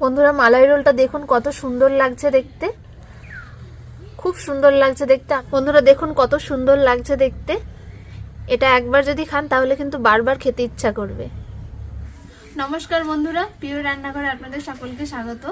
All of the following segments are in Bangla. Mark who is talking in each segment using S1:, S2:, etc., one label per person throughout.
S1: বন্ধুরা, মালাই রোলটা দেখুন কত সুন্দর লাগছে দেখতে। খুব সুন্দর লাগছে দেখতে। বন্ধুরা, দেখুন কত সুন্দর লাগছে দেখতে। এটা একবার যদি খান, তাহলে কিন্তু বারবার খেতে ইচ্ছা করবে। নমস্কার বন্ধুরা, প্রিয় রান্নাঘরে আপনাদের সকলকে স্বাগত।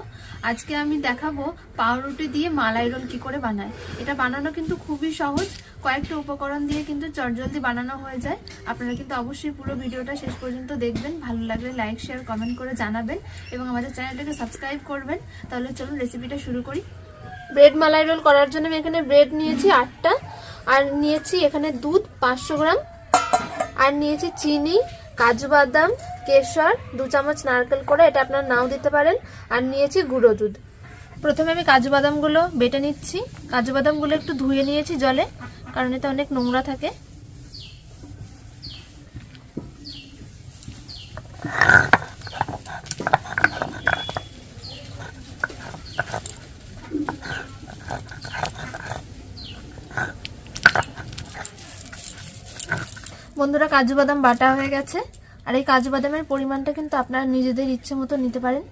S1: আজকে আমি দেখাবো পাউরুটি দিয়ে মালাই রোল কি করে বানায়। এটা বানানো কিন্তু খুবই সহজ, কয়েকটা উপকরণ দিয়ে কিন্তু চটজলদি বানানো হয়ে যায়। আপনারা কিন্তু অবশ্যই পুরো ভিডিওটা শেষ পর্যন্ত দেখবেন। ভালো লাগলে লাইক শেয়ার কমেন্ট করে জানাবেন এবং আমাদের চ্যানেলটাকে সাবস্ক্রাইব করবেন। তাহলে চলুন রেসিপিটা শুরু করি। ব্রেড মালাই রোল করার জন্য আমি এখানে ব্রেড নিয়েছি আটটা, আর নিয়েছি এখানে দুধ পাঁচশো গ্রাম, আর নিয়েছি চিনি কাজু বাদাম, কেশর, দু চামচ নারকেল করে এটা আপনার নাও দিতে পারেন। আর নিয়েছি গুঁড়ো দুধ। প্রথমে আমি কাজু বাদামগুলো বেটে নিচ্ছি। কাজু বাদামগুলো একটু ধুয়ে নিয়েছি জলে, কারণ এতে অনেক নোংরা থাকে। বন্ধুরা, কাজু বাদাম বাটা হয়ে গেছে। আর এই কাজু বাদামের পরিমাণটা কিন্তু আপনারা নিজেদের ইচ্ছে মতো নিতে পারেন।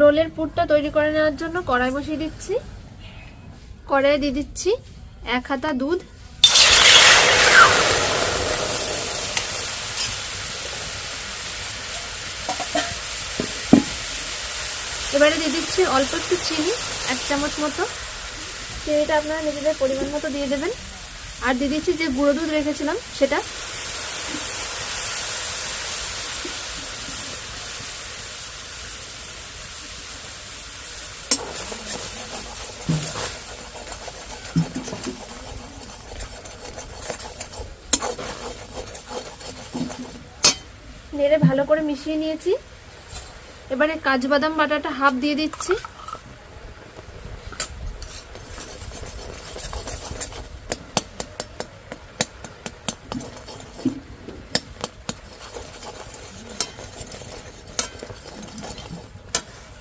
S1: রোলের পুরটা তৈরি করে নেওয়ার জন্য কড়াই বসিয়ে দিচ্ছি। কড়াইয়ে দিয়ে দিচ্ছি এক হাতা দুধ। এবারে দিয়ে দিচ্ছি অল্প একটু চিনি, এক চামচ মতো। চিনিটা আপনারা নিজেদের পরিমাণ মতো দিয়ে দেবেন। আর দিয়ে দিচ্ছি যে গুঁড়ো দুধ রেখেছিলাম, সেটা। নেড়ে ভালো করে মিশিয়ে নিয়েছি। এবারে কাজু বাদাম বাটাটা হাফ দিয়ে দিচ্ছি।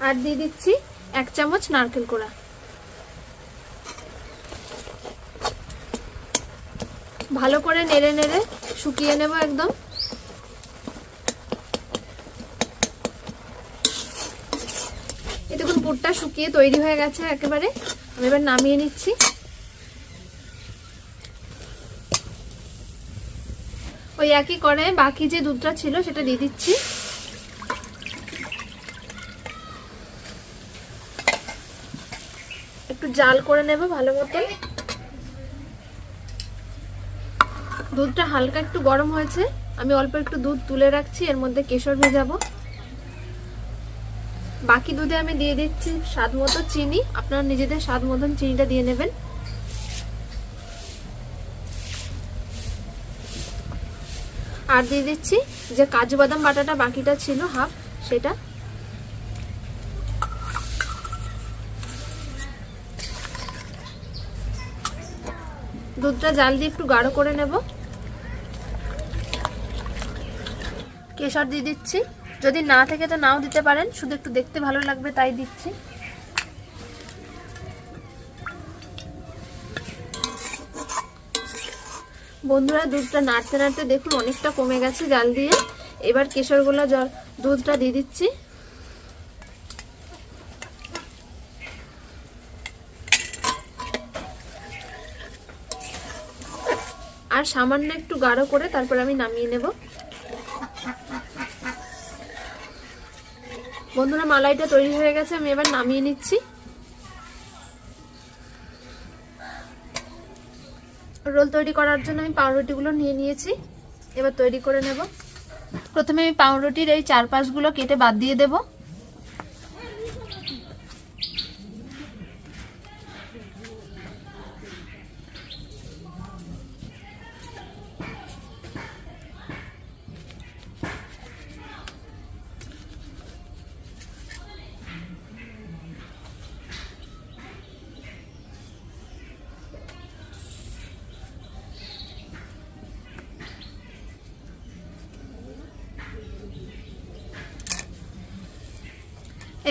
S1: আর দিয়ে দিচ্ছি এক চামচ নারকেল কোড়া। ভালো করে নেড়ে নেড়ে শুকিয়ে নেব একদম এই দেখুন পুরটা শুকিয়ে তৈরি হয়ে গেছে একেবারে। আমি এবার নামিয়ে নিচ্ছি। ওই একই করে বাকি যে দুধটা ছিল সেটা দিয়ে দিচ্ছি। একটু জাল করে নেব ভালো মতন। দুধটা হালকা একটু গরম হয়েছে। আমি অল্প একটু দুধ তুলে রাখছি, এর মধ্যে কেশর ভেজাবো। বাকি দুধে আমি দিয়ে দিচ্ছি স্বাদ মতো চিনি। আপনারা নিজেদের স্বাদ মতন চিনিটা দিয়ে নেবেন। আর দিয়ে দিচ্ছি যে কাজু বাদাম বাটাটা বাকিটা ছিল হাফ, সেটা। দুধটা জাল দিয়ে একটু গাঢ় করে নেব। কেশর দিয়ে দিচ্ছি। যদি না থেকে তো নাও দিতে পারেন, শুধু একটু দেখতে ভালো লাগবে, তাই দিচ্ছি। বন্ধুরা, দুধটা নাড়তে নাড়তে দেখুন অনেকটা কমে গেছে জাল দিয়ে। এবার কেশরগুলো জল, দুধটা দিয়ে দিচ্ছি। আর সামান্য একটু গাঢ় করে তারপর আমি নামিয়ে নেব। বন্ধুরা, মালাইটা তৈরি হয়ে গেছে, আমি এবার নামিয়ে নিচ্ছি। রোল তৈরি করার জন্য আমি পাউরুটিগুলো নিয়ে নিয়েছি। এবার তৈরি করে নেব। প্রথমে আমি পাউরুটির এই চারপাশগুলো কেটে বাদ দিয়ে দেব।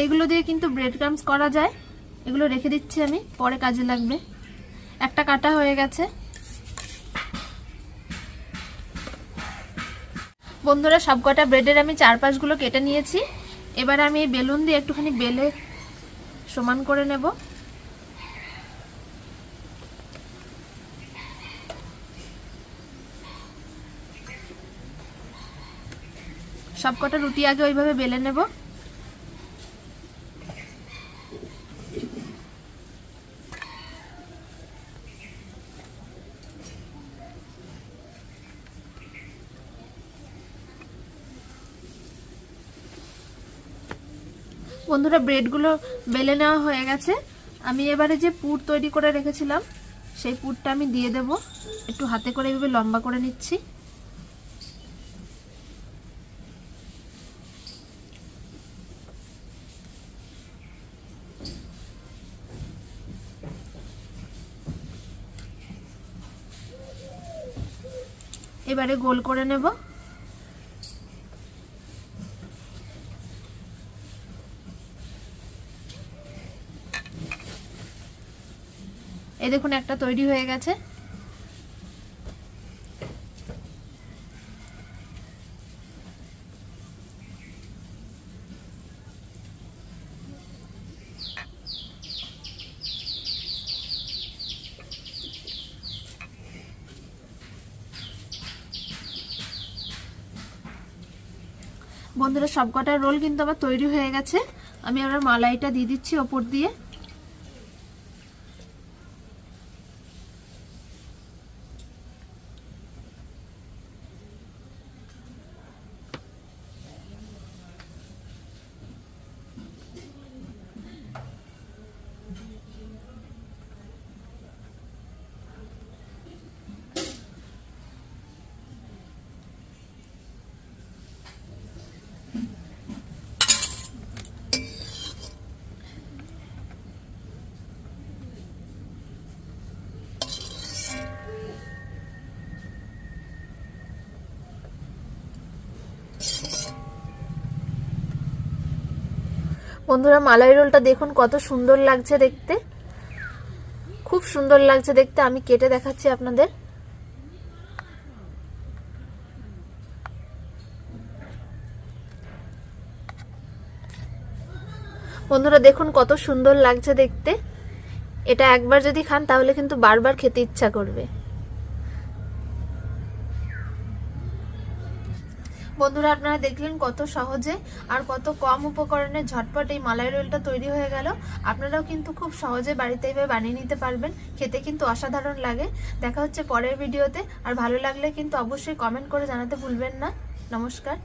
S1: এইগুলো দিয়ে কিন্তু ব্রেড ক্রামস করা যায়। এগুলো রেখে দিচ্ছি আমি, পরে কাজে লাগবে। একটা কাটা হয়ে গেছে। বন্ধুরা সব কটা ব্রেডের আমি চার পাঁচগুলো কেটে নিয়েছি। এবার আমি বেলুন দিয়ে একটুখানি বেলে সমান করে নেব। সব কটা রুটি আগে ওইভাবে বেলে নেব। বন্ধুরা, ব্রেডগুলো বেলে নেওয়া হয়ে গেছে। আমি এবারে যে পুর তৈরি করে রেখেছিলাম, সেই পুরটা আমি দিয়ে দেব। একটু হাতে করে এভাবে লম্বা করে নিচ্ছি। এবারে গোল করে নেব। এই দেখুন, একটা তৈরি হয়ে গেছে। বন্ধুরা, সবকটা রোল কিন্তু আমার তৈরি হয়ে গেছে। আমি আবার মালাইটা দিয়ে দিচ্ছি ওপর দিয়ে। বন্ধুরা, মালাই রোলটা দেখুন কত সুন্দর লাগছে দেখতে। খুব সুন্দর লাগছে দেখতে। আমি কেটে দেখাচ্ছি আপনাদের। বন্ধুরা, দেখুন কত সুন্দর লাগছে দেখতে। এটা একবার যদি খান, তাহলে কিন্তু বারবার খেতে ইচ্ছা করবে। বন্ধুরা, আপনারা দেখলেন কত সহজে আর কত কম উপকরণে ঝটপট এই মালাই রোলটা তৈরি হয়ে গেল। আপনারাও কিন্তু খুব সহজে বাড়িতে এইভাবে বানিয়ে নিতে পারবেন। খেতে কিন্তু অসাধারণ লাগে। দেখা হচ্ছে পরের ভিডিওতে। আর ভালো লাগলে কিন্তু অবশ্যই কমেন্ট করে জানাতে ভুলবেন না। নমস্কার।